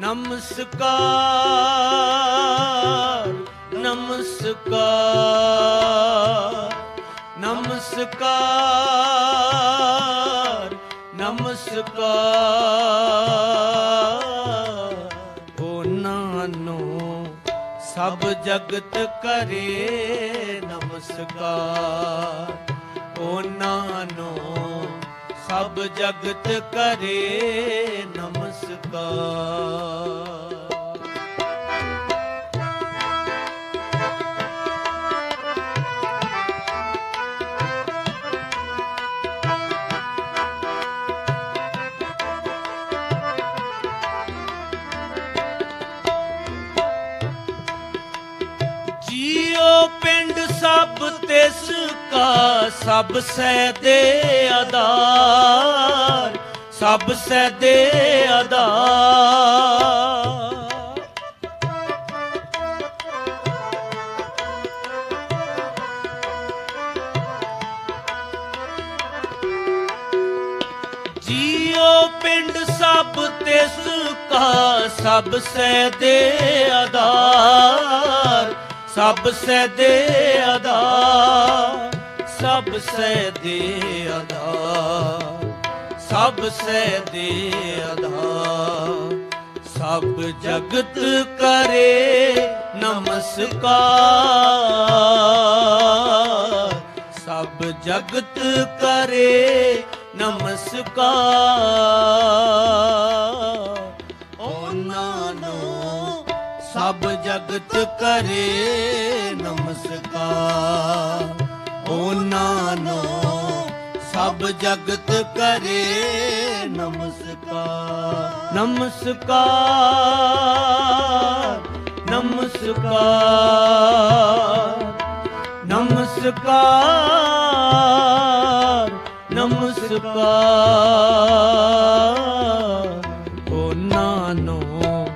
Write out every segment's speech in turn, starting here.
ਨਮਸਕਾਰ ਨਮਸਕਾਰ ਨਮਸਕਾਰ ਨਮਸਕਾਰ। ਉਹਨਾਂ ਨੂੰ ਸਭ ਜਗਤ ਕਰੇ ਨਮਸਕਾਰ। ਉਹਨਾਂ ਨੂੰ ਸਭ ਜਗਤ ਕਰੇ ਨਮਸਕਾਰ। ਜੀਓ ਪਿੰਡ ਸਭ ਤਿਸ ਕਾ ਸਭ ਸੈ ਦੇ ਆਧਾਰ। ਸਭ ਸੈ ਦੇ ਅਦਾ ਜੀਓ ਪਿੰਡ ਸਭ ਤਿਸ ਕਾ ਸਭ ਸੈ ਦੇ ਆਧਾਰ। ਸਭ ਸੈ ਦੇ ਆਧਾਰ, ਸਭ ਸੈ ਦੇ ਆਧਾਰ। ਸਭ ਸੈ ਦੇ ਆਧਾਰ ਸਭ ਜਗਤ ਕਰੇ ਨਮਸਕਾਰ। ਸਭ ਜਗਤ ਕਰੇ ਨਮਸਕਾਰ। ਉਹਨਾਂ ਨੂੰ ਸਭ ਜਗਤ ਕਰੇ ਨਮਸਕਾਰ। ਉਹਨਾਂ ਨੂੰ ਸਭ ਜਗਤ ਕਰੇ ਨਮਸਕਾਰ। ਨਮਸਕਾਰ ਨਮਸਕਾਰ ਨਮਸਕਾਰ ਨਮਸਕਾਰ। ਉਹਨਾਂ ਨੂੰ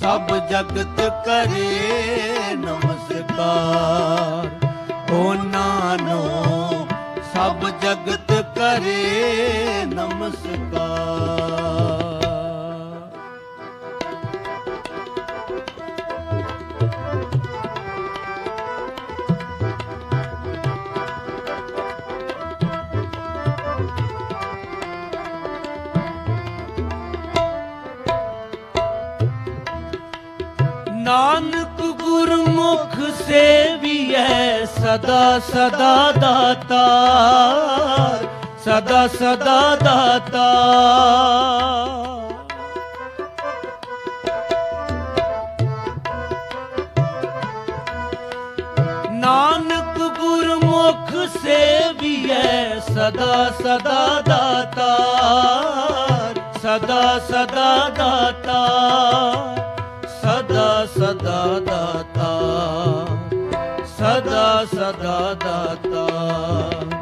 ਸਭ ਜਗਤ ਕਰੇ ਨਮਸਕਾਰ। ਉਹਨਾਂ ਨੂੰ ਸਭ ਜਗਤ ਹਰੇ ਨਮਸਕਾਰ ਨਾਨਕ ਗੁਰਮੁਖ ਸੇਵੀਐ ਸਦਾ ਸਦਾ ਦਾਤਾ ਸਦਾ ਸਦਾ ਦਾਤਾਰ ਨਾਨਕ ਗੁਰਮੁਖ ਸੇਵੀਐ, ਸਦਾ ਸਦਾ ਦਾਤਾਰ ਸਦਾ ਸਦਾ ਦਾਤਾਰ ਸਦਾ ਸਦਾ ਦਾਤਾ। ਸਦਾ ਸਦਾ ਦਾਤਾ।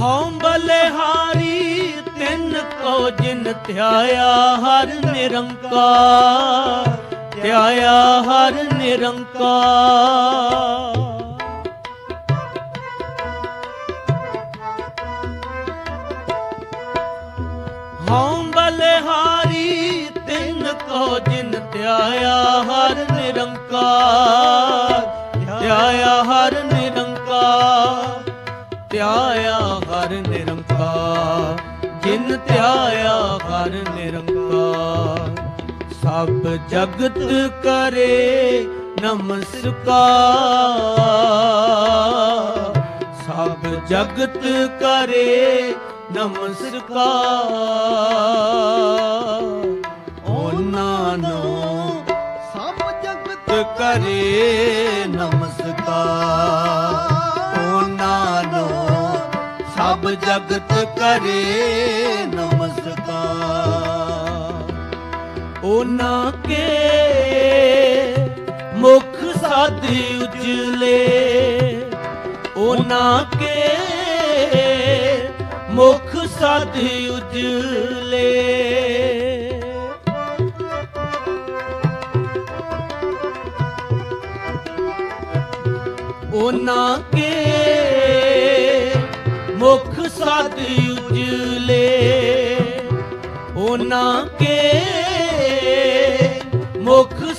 ਹਉ ਬਲਿਹਾਰੀ, ਤਿੰਨ ਕੋ ਜਿਨ ਧਿਆਇਆ ਹਰ ਨਿਰੰਕਾਰ, ਧਿਆਇਆ ਹਰ ਨਿਰੰਕਾਰ। ਹਉ ਬਲਿਹਾਰੀ, ਤਿੰਨ ਕੋ ਜਿਨ ਧਿਆਇਆ ਹਰ ਨਿਰੰਕਾਰ ਸਭ ਜਗਤ ਕਰੇ ਨਮਸਕਾਰ। ਸਭ ਜਗਤ ਕਰੇ ਨਮਸਕਾਰ। ਉਹਨਾਂ ਨੂੰ ਸਭ ਜਗਤ ਕਰੇ ਨਮਸਕਾਰ। ਉਹਨਾਂ ਨੂੰ ਸਭ ਜਗਤ ਕਰੇ ਨਮਸਕਾਰ। ਉਹਨਾਂ ਕੇ ਮੁਖ ਸਾਧੀ ਉਜਲੇ। ਉਹਨਾਂ ਕੇ ਮੁਖ ਸਾਧੀ ਉਜਲੇ। ਉਹਨਾਂ ਕੇ ਮੁਖ ਸਾਧੀ ਉਜਲੇ। ਉਹਨਾਂ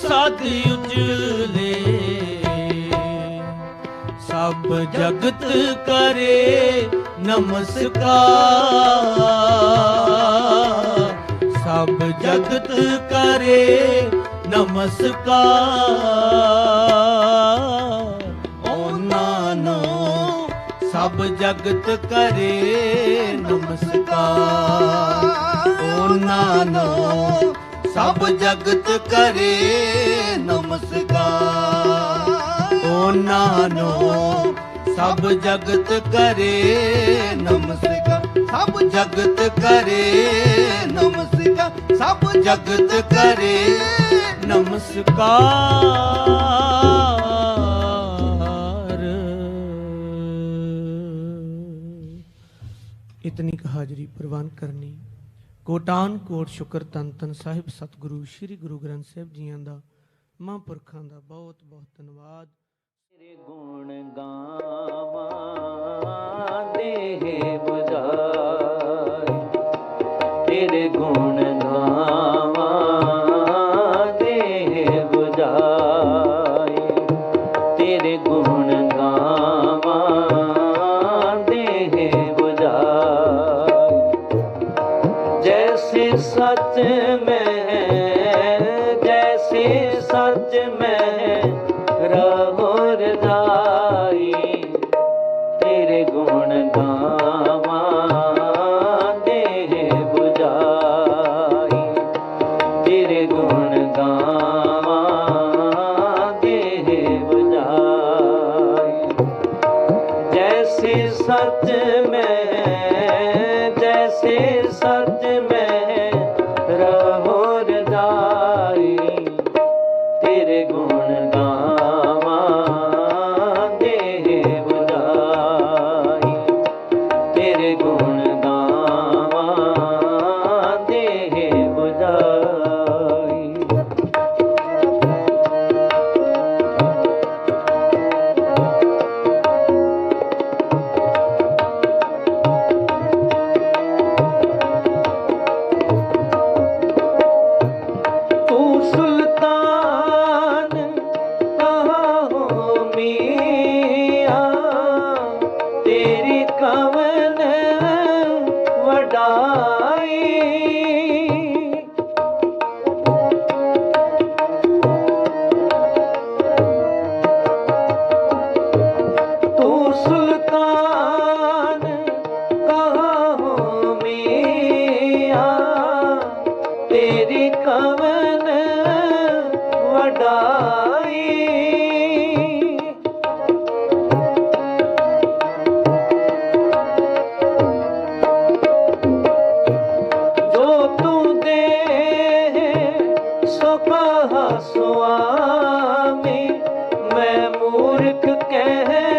ਸਾਧੀ ਉਜਲੇ। ਸਭ ਜਗਤ ਕਰੇ ਨਮਸਕਾਰ। ਸਭ ਜਗਤ ਕਰੇ ਨਮਸਕਾਰ। ਉਹਨਾਂ ਨੂੰ ਸਭ ਜਗਤ ਕਰੇ ਨਮਸਕਾਰ। ਉਹਨਾਂ ਨੂੰ ਸਭ ਜਗਤ ਕਰੇ ਨਮਸਕਾਰ। ਉਹਨਾਂ ਨੂੰ ਸਭ ਜਗਤ ਕਰੇ ਨਮਸਕਾਰ। ਸਭ ਜਗਤ ਕਰੇ ਨਮਸਕਾਰ। ਸਭ ਜਗਤ ਕਰੇ ਨਮਸਕਾਰ। ਇਤਨੀ ਕ ਹਾਜ਼ਰੀ ਪ੍ਰਵਾਨ ਕਰਨੀ ਕੋਟਾਨ ਕੋਟ ਸ਼ੁਕਰ ਤਨ ਤਨ ਸਾਹਿਬ ਸਤਿਗੁਰੂ, ਸ੍ਰੀ ਗੁਰੂ ਗ੍ਰੰਥ ਸਾਹਿਬ ਜੀਆਂ ਦਾ, ਮਹਾਂਪੁਰਖਾਂ ਦਾ ਬਹੁਤ ਬਹੁਤ ਧੰਨਵਾਦ। ਤੇਰੇ ਗੁਣ ਗਾਵਾਂ, ਦੇਹ ਬੁਝਾਈ। ਤੇਰੇ ਗੁਣ ਤੇਰੀ ਵਡਾਈ। ਜੋ ਤੂੰ ਦੇ ਸੋ ਕਹਾ ਸੁਆਮੀ ਮੈਂ ਮੂਰਖ ਕਹਿ